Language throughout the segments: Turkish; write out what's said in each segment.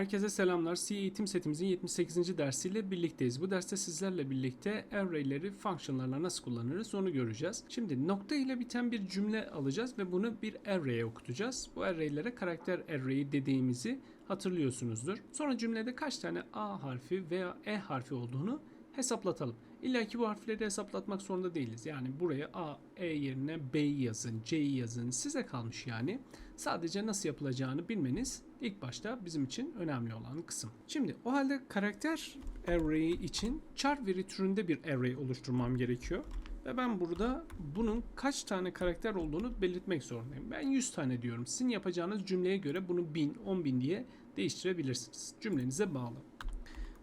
Herkese selamlar. C eğitim setimizin 78. dersiyle birlikteyiz. Bu derste sizlerle birlikte array'leri function'larla nasıl kullanırız onu göreceğiz. Şimdi nokta ile biten bir cümle alacağız ve bunu bir array'e okutacağız. Bu array'lere karakter array'i dediğimizi hatırlıyorsunuzdur. Sonra cümlede kaç tane A harfi veya E harfi olduğunu hesaplatalım. İlla ki bu harfleri hesaplatmak zorunda değiliz. Yani buraya A, E yerine B'yi yazın, C'yi yazın. Size kalmış yani. Sadece nasıl yapılacağını bilmeniz ilk başta bizim için önemli olan kısım. Şimdi o halde karakter array için char veri türünde bir array oluşturmam gerekiyor. Ve ben burada bunun kaç tane karakter olduğunu belirtmek zorundayım. Ben 100 tane diyorum. Sizin yapacağınız cümleye göre bunu 1000, 10.000 diye değiştirebilirsiniz. Cümlenize bağlı.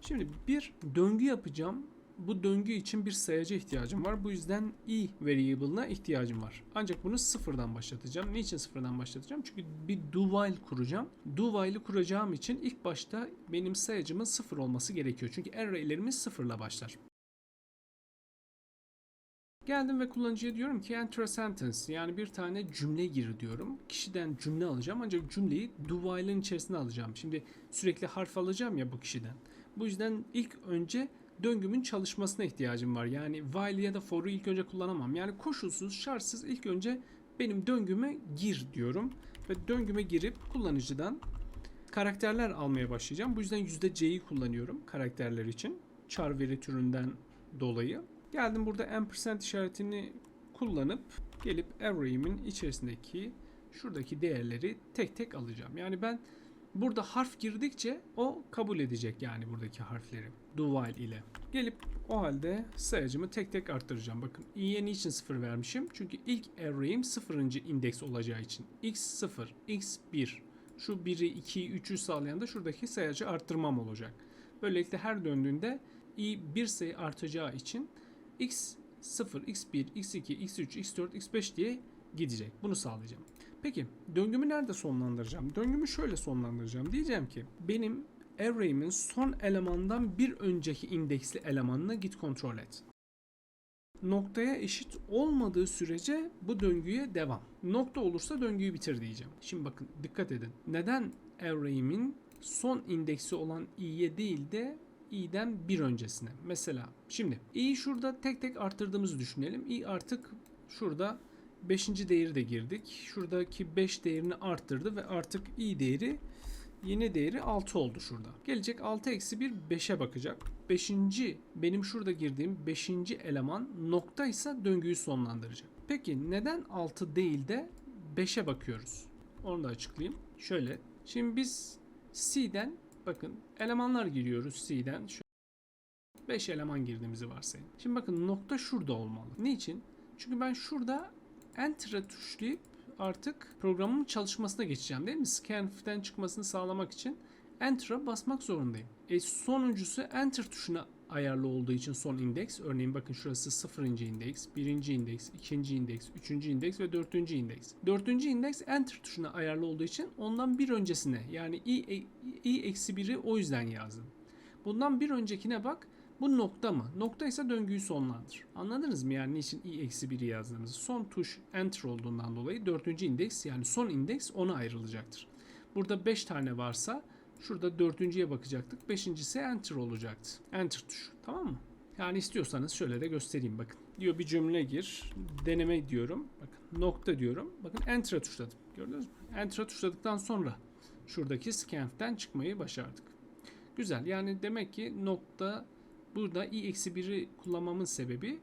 Şimdi bir döngü yapacağım. Bu döngü için bir sayacı ihtiyacım var. Bu yüzden i variable'ına ihtiyacım var. Ancak bunu sıfırdan başlatacağım. Niçin sıfırdan başlatacağım? Çünkü bir do while kuracağım. Do while'ı kuracağım için ilk başta benim sayacımın sıfır olması gerekiyor. Çünkü array'lerimiz sıfırla başlar. Geldim ve kullanıcıya diyorum ki enter a sentence yani bir tane cümle gir diyorum. Kişiden cümle alacağım ancak cümleyi do while'ın içerisine alacağım. Şimdi sürekli harf alacağım ya bu kişiden. Bu yüzden ilk önce döngümün çalışmasına ihtiyacım var. Yani while ya da for'u ilk önce kullanamam. Yani koşulsuz, şartsız ilk önce benim döngüme gir diyorum. Ve döngüme girip kullanıcıdan karakterler almaya başlayacağım. Bu yüzden %c'yi kullanıyorum karakterler için. Char veri türünden dolayı. Geldim burada ampersand işaretini kullanıp gelip array'imin içerisindeki şuradaki değerleri tek tek alacağım. Yani ben burada harf girdikçe o kabul edecek yani buradaki harfleri while ile. Gelip o halde sayacımı tek tek arttıracağım. Bakın i'ye niçin 0 vermişim? Çünkü ilk array'im 0. indeks olacağı için. x0, x1 şu 1'i 2'yi 3'ü sağlayan da şuradaki sayacı arttırmam olacak. Böylelikle her döndüğünde i bir sayı artacağı için x0, x1, x2, x3, x4, x5 diye gidecek. Bunu sağlayacağım. Peki döngümü nerede sonlandıracağım? Döngümü şöyle sonlandıracağım. Diyeceğim ki benim array'imin son elemandan bir önceki indeksli elemanına git kontrol et. Noktaya eşit olmadığı sürece bu döngüye devam. Nokta olursa döngüyü bitir diyeceğim. Şimdi bakın dikkat edin. Neden array'imin son indeksi olan i'ye değil de i'den bir öncesine. Mesela şimdi i'yi şurada tek tek arttırdığımızı düşünelim. i artık şurada 5. değeri de girdik. Şuradaki 5 değerini arttırdı ve artık i değeri yeni değeri 6 oldu şurada. Gelecek 6 eksi 1 5'e bakacak. 5. benim şurada girdiğim 5. eleman nokta ise döngüyü sonlandıracak. Peki neden 6 değil de 5'e bakıyoruz? Onu da açıklayayım. Şöyle. Şimdi biz C'den bakın elemanlar giriyoruz C'den. 5 eleman girdiğimizi varsayın. Şimdi bakın nokta şurada olmalı. Niçin? Çünkü ben şurada Enter'a tuşlayıp artık programın çalışmasına geçeceğim değil mi? Scanf'ten çıkmasını sağlamak için Enter'a basmak zorundayım. E sonuncusu Enter tuşuna ayarlı olduğu için son indeks. Örneğin bakın şurası 0. indeks, 1. indeks, 2. indeks, 3. indeks ve 4. indeks. 4. indeks Enter tuşuna ayarlı olduğu için ondan bir öncesine yani i, i eksi 1'i o yüzden yazdım. Bundan bir öncekine bak. Bu nokta mı? Nokta ise döngüyü sonlandır. Anladınız mı yani niçin i eksi 1'i yazdığımızı? Son tuş enter olduğundan dolayı dördüncü indeks yani son indeks ona ayrılacaktır. Burada 5 tane varsa şurada dördüncüye bakacaktık. Beşincisi enter olacaktı. Enter tuşu tamam mı? Yani istiyorsanız şöyle de göstereyim bakın. Diyor bir cümle gir. Deneme diyorum. Bakın nokta diyorum. Bakın enter'a tuşladım. Gördünüz mü? Enter'a tuşladıktan sonra şuradaki scanf'ten çıkmayı başardık. Güzel. Yani demek ki nokta Burada i-1'i kullanmamın sebebi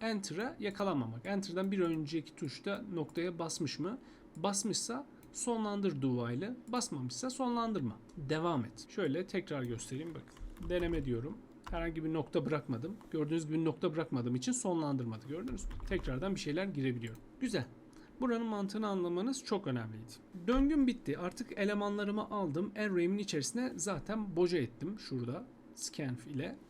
Enter'a yakalamamak. Enter'dan bir önceki tuşta noktaya basmış mı? Basmışsa sonlandır while'ı. Basmamışsa sonlandırma. Devam et. Şöyle tekrar göstereyim bakın. Deneme diyorum. Herhangi bir nokta bırakmadım. Gördüğünüz gibi nokta bırakmadığım için sonlandırmadı. Gördünüz mü? Tekrardan bir şeyler girebiliyor. Güzel. Buranın mantığını anlamanız çok önemliydi. Döngüm bitti. Artık elemanlarımı aldım. Array'imin içerisine zaten boca ettim şurada. Scanf ile.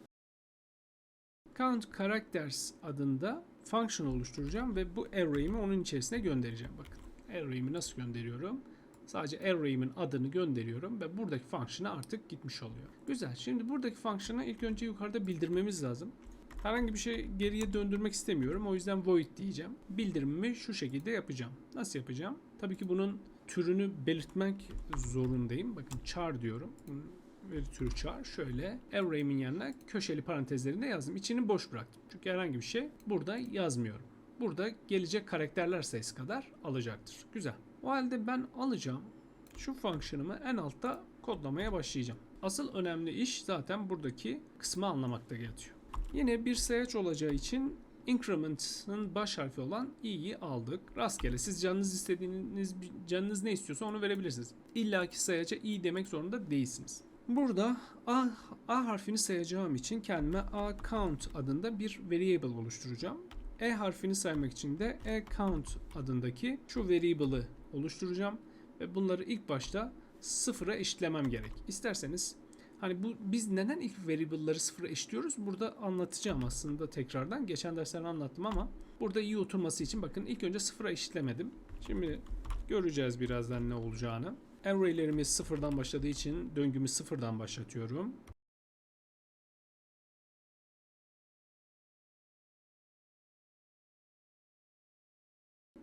Count Characters adında function oluşturacağım ve bu array'imi onun içerisine göndereceğim. Bakın array'imi nasıl gönderiyorum? Sadece array'imin adını gönderiyorum ve buradaki function'a artık gitmiş oluyor. Güzel. Şimdi buradaki function'a ilk önce yukarıda bildirmemiz lazım. Herhangi bir şey geriye döndürmek istemiyorum. O yüzden void diyeceğim. Bildirimimi şu şekilde yapacağım. Nasıl yapacağım? Tabii ki bunun türünü belirtmek zorundayım. Bakın char diyorum. Veri türü char şöyle array'imin yanına köşeli parantezlerinde yazdım. İçini boş bıraktım. Çünkü herhangi bir şey burada yazmıyorum. Burada gelecek karakterler sayısı kadar alacaktır. Güzel. O halde ben alacağım. Şu fonksiyonımı en altta kodlamaya başlayacağım. Asıl önemli iş zaten buradaki kısmı anlamakta yatıyor. Yine bir sayaç olacağı için increment'ın baş harfi olan i'yi aldık. Rastgele siz canınız istediğiniz canınız ne istiyorsa onu verebilirsiniz. İlla ki sayaca i demek zorunda değilsiniz. Burada a, a harfini sayacağım için kendime a count adında bir variable oluşturacağım. E harfini saymak için de e count adındaki şu variable'ı oluşturacağım ve bunları ilk başta sıfıra eşitlemem gerek. İsterseniz hani bu biz neden ilk variable'ları sıfıra eşitliyoruz? Burada anlatacağım aslında tekrardan. Geçen derslerde anlattım ama burada iyi oturması için bakın ilk önce sıfıra eşitlemedim. Şimdi göreceğiz birazdan ne olacağını. Array'lerimiz sıfırdan başladığı için döngümü sıfırdan başlatıyorum.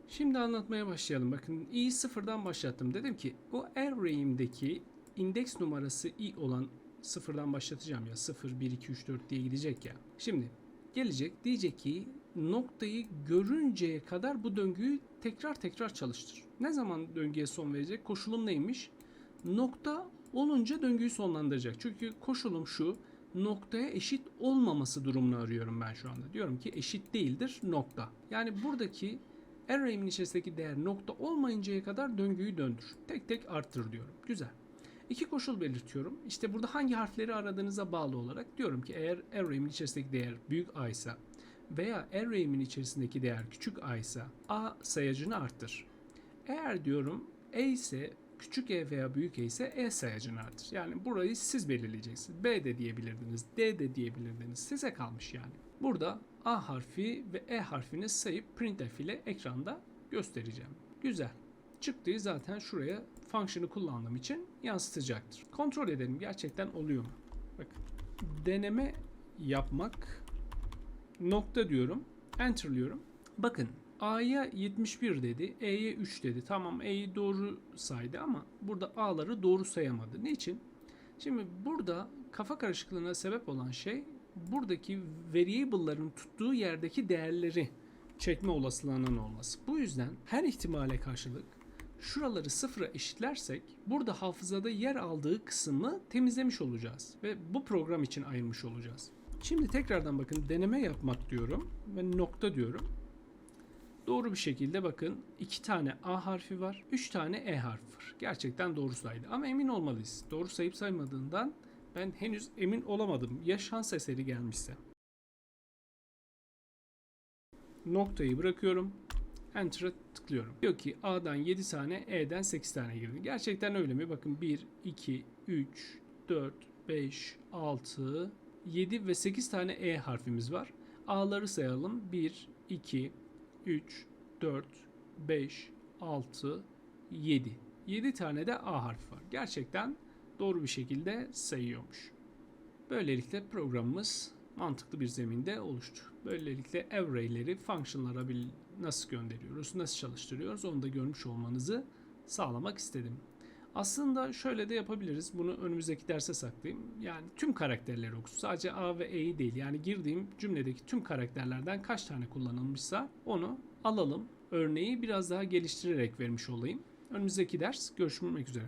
Şimdi anlatmaya başlayalım. Bakın i sıfırdan başlattım. Dedim ki o array'imdeki indeks numarası i olan sıfırdan başlatacağım ya. 0, 1, 2, 3, 4 diye gidecek ya. Şimdi gelecek diyecek ki noktayı görünceye kadar bu döngüyü tekrar tekrar çalıştır. Ne zaman döngüye son verecek? Koşulum neymiş? Nokta olunca döngüyü sonlandıracak. Çünkü koşulum şu noktaya eşit olmaması durumunu arıyorum ben şu anda. Diyorum ki eşit değildir nokta. Yani buradaki array'imin içerisindeki değer nokta olmayıncaya kadar döngüyü döndür. Tek tek arttır diyorum. Güzel. İki koşul belirtiyorum. İşte burada hangi harfleri aradığınıza bağlı olarak diyorum ki eğer array'imin içerisindeki değer büyük A ise veya array'imin içerisindeki değer küçük A ise A sayacını arttır. Eğer diyorum E ise küçük e veya büyük e ise e sayacını arttır. Yani burayı siz belirleyeceksiniz. B de diyebilirdiniz, D de diyebilirdiniz. Size kalmış yani. Burada A harfi ve E harfini sayıp printf ile ekranda göstereceğim. Güzel. Çıktığı zaten şuraya function'ı kullandığım için yansıtacaktır. Kontrol edelim gerçekten oluyor mu? Bakın deneme yapmak nokta diyorum. Enter'lıyorum. Bakın A'ya 71 dedi, E'ye 3 dedi. Tamam E'yi doğru saydı ama burada A'ları doğru sayamadı. Niçin? Şimdi burada kafa karışıklığına sebep olan şey buradaki variable'ların tuttuğu yerdeki değerleri çekme olasılığının olması. Bu yüzden her ihtimale karşılık şuraları sıfıra eşitlersek burada hafızada yer aldığı kısmı temizlemiş olacağız ve bu program için ayırmış olacağız. Şimdi tekrardan bakın deneme yapmak diyorum ve nokta diyorum. Doğru bir şekilde bakın iki tane A harfi var, üç tane E harfi var. Gerçekten doğru saydı ama emin olmalıyız. Doğru sayıp saymadığından ben henüz emin olamadım. Ya şans eseri gelmişse. Noktayı bırakıyorum. Enter'a tıklıyorum. Diyor ki A'dan 7 tane, E'den 8 tane girdi. Gerçekten öyle mi? Bakın 1, 2, 3, 4, 5, 6, 7 ve 8 tane E harfimiz var. A'ları sayalım. 1, 2, 3, 4, 5, 6, 7. 7 tane de A harfi var. Gerçekten doğru bir şekilde sayıyormuş. Böylelikle programımız mantıklı bir zeminde oluştu. Böylelikle array'leri function'lara nasıl gönderiyoruz, nasıl çalıştırıyoruz onu da görmüş olmanızı sağlamak istedim. Aslında şöyle de yapabiliriz. Bunu önümüzdeki derse saklayayım. Yani tüm karakterleri okusun. Sadece A ve E'yi değil. Yani girdiğim cümledeki tüm karakterlerden kaç tane kullanılmışsa onu alalım. Örneği biraz daha geliştirerek vermiş olayım. Önümüzdeki ders görüşmek üzere.